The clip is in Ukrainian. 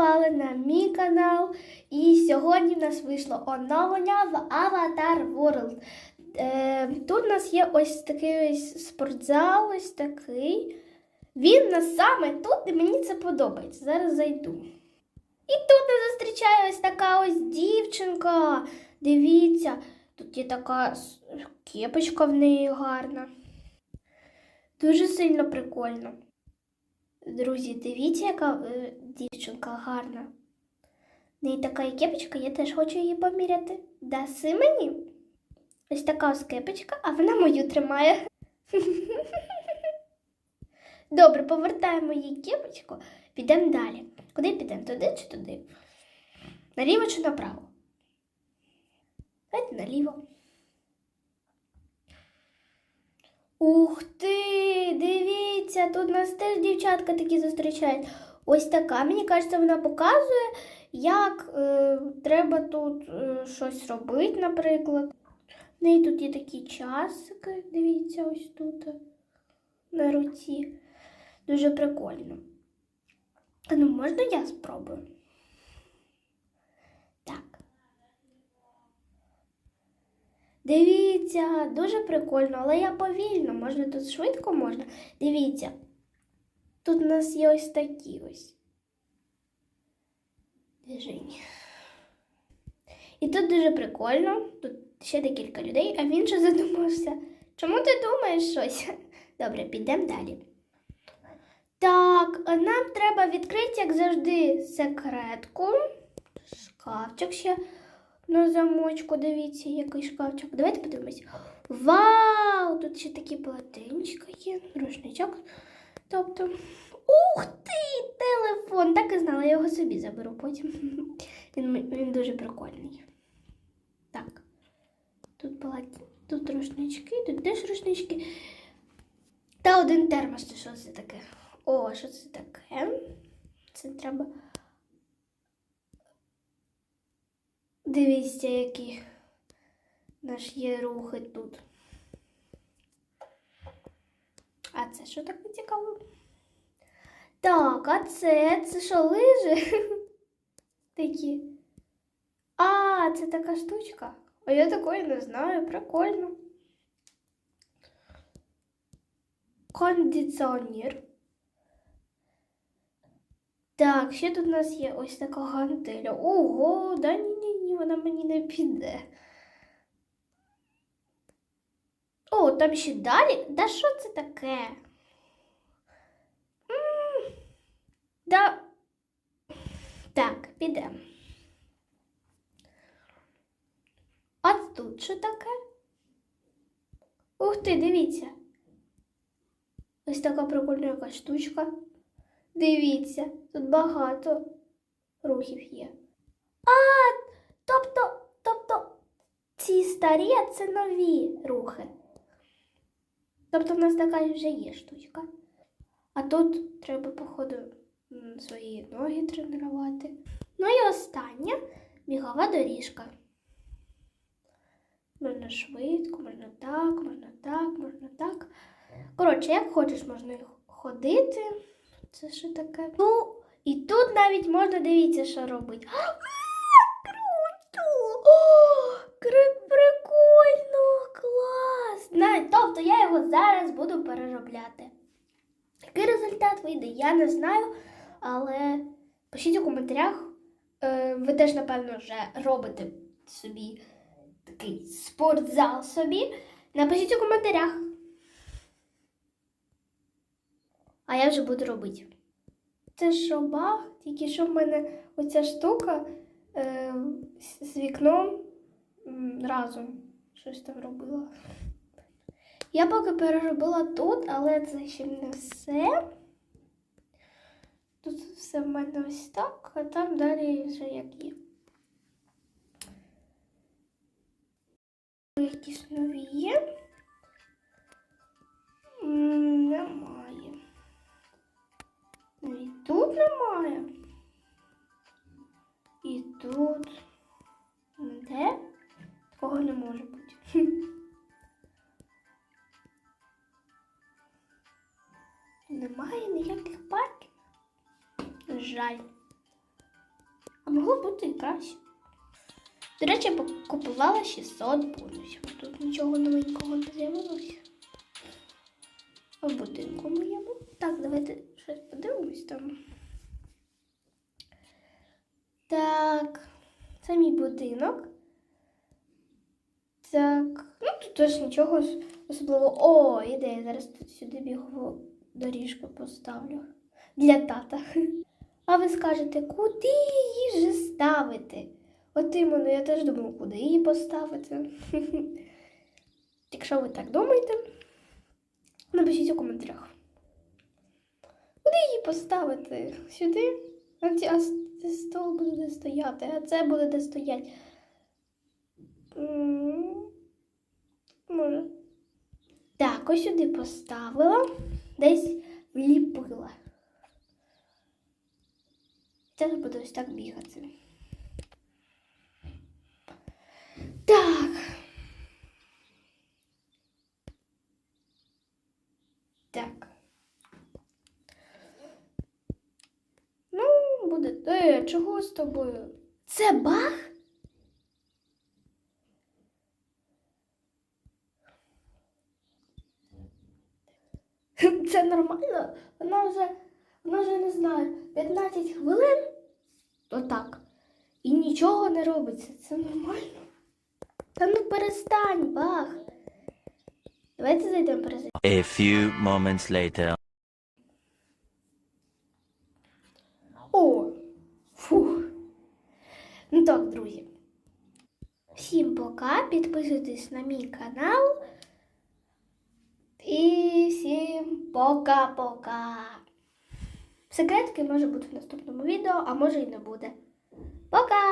попали на мій канал. І сьогодні в нас вийшло оновлення в Avatar World. Е, тут у нас є ось такий ось спортзал, ось такий. Він нас саме тут, і мені це подобається. Зараз зайду. І тут нас зустрічає ось така ось дівчинка. Дивіться, тут є така кепочка в неї гарна. Дуже сильно прикольно. Друзі, дивіться, яка е, дівчинка гарна. В неї така є кепочка, я теж хочу її поміряти. Даси мені? Ось така ось кепочка, а вона мою тримає. Добре, повертаємо їй кепочку, підемо далі. Куди підемо? Туди чи туди? Наліво чи направо? Давайте наліво. Ух! Дивіться, тут нас теж дівчатка такі зустрічають. Ось така, мені кажеться, вона показує, як е, треба тут е, щось робити, наприклад. В неї тут є такі часики, дивіться, ось тут е, на руці. Дуже прикольно. А ну, можна я спробую? Так. Дивіться, дуже прикольно, але я повільно, можна тут швидко можна. Дивіться. Тут у нас є ось такі ось движення. І тут дуже прикольно. Тут ще декілька людей, а він ще задумався. Чому ти думаєш щось? Добре, підемо далі. Так, нам треба відкрити, як завжди, секретку. Шкафчик ще на замочку. Дивіться, який шкафчик. Давайте подивимось. Вау! Тут ще такі полотенчика є, рушничок. Тобто. Ух ти! Телефон! Так і знала, я його собі заберу потім. Він, він дуже прикольний. Так. Тут полотен... тут рушнички, тут теж рушнички. Та один термос, що це таке? О, що це таке? Це треба. Дивіться, які наші є рухи тут. А це що таке цікаво? Так, а це, це що, лижи? Такі. А, це така штучка. А я такої не знаю, прикольно. Кондиціонер. Так, ще тут у нас є ось така гантеля. Ого, да ні, ні, вона мені не піде. О, там ще далі. Да що це таке? Да. Так, підемо. А тут що таке? Ух ти, дивіться. Ось така прикольна якась штучка. Дивіться, тут багато рухів є. А, тобто, тобто ці старі, а це нові рухи. Тобто в нас така вже є штучка. А тут треба, походу, свої ноги тренувати. Ну і остання бігова доріжка. Можна швидко, можна так, можна так, можна так. Коротше, як хочеш, можна ходити. Це що таке? Ну, і тут навіть можна дивіться, що робить. А, Круто! О, кри- прикольно! Клас! На, тобто я його зараз буду переробляти. Який результат вийде, я не знаю, але пишіть у коментарях. Е, Ви теж, напевно, вже робите собі такий спортзал собі. Напишіть у коментарях. А я вже буду робити. Це що баг, тільки що в мене оця штука е, з вікном разом щось там робила. Я поки переробила тут, але це ще не все. Тут все в мене ось так, а там далі вже як є. Якісь нові є? Немає ніяких парків. Жаль. А могло бути і краще. До речі, я купувала 600 бонусів. Тут нічого новенького не з'явилося. В будинку моєму. Так, давайте щось подивимось там. Так, це мій будинок. Так, ну тут теж нічого ос- особливого. О, ідея. Зараз тут сюди бігову доріжку поставлю. Для тата. А ви скажете, куди її же ставити? От іменно, я теж думаю, куди її поставити. Якщо ви так думаєте, напишіть у коментарях. Куди її поставити? Сюди? А цей стол буде де стояти, а це буде де стоять. Може. Так, ось сюди поставила, десь вліпила. Зараз буду ось так бігати. Так. Так. Ну, буде. Е, чого з тобою? Це баг? Це нормально? Вона вже, вона вже не знаю, 15 хвилин. Отак. І нічого не робиться. Це нормально. Та ну перестань, баг. Давайте зайдемо перезайдемо. A few moments later. О! Фух. Ну так, друзі. Всім пока. Підписуйтесь на мій канал. І Пока-пока. Секретки може бути в наступному відео, а може і не буде. Пока!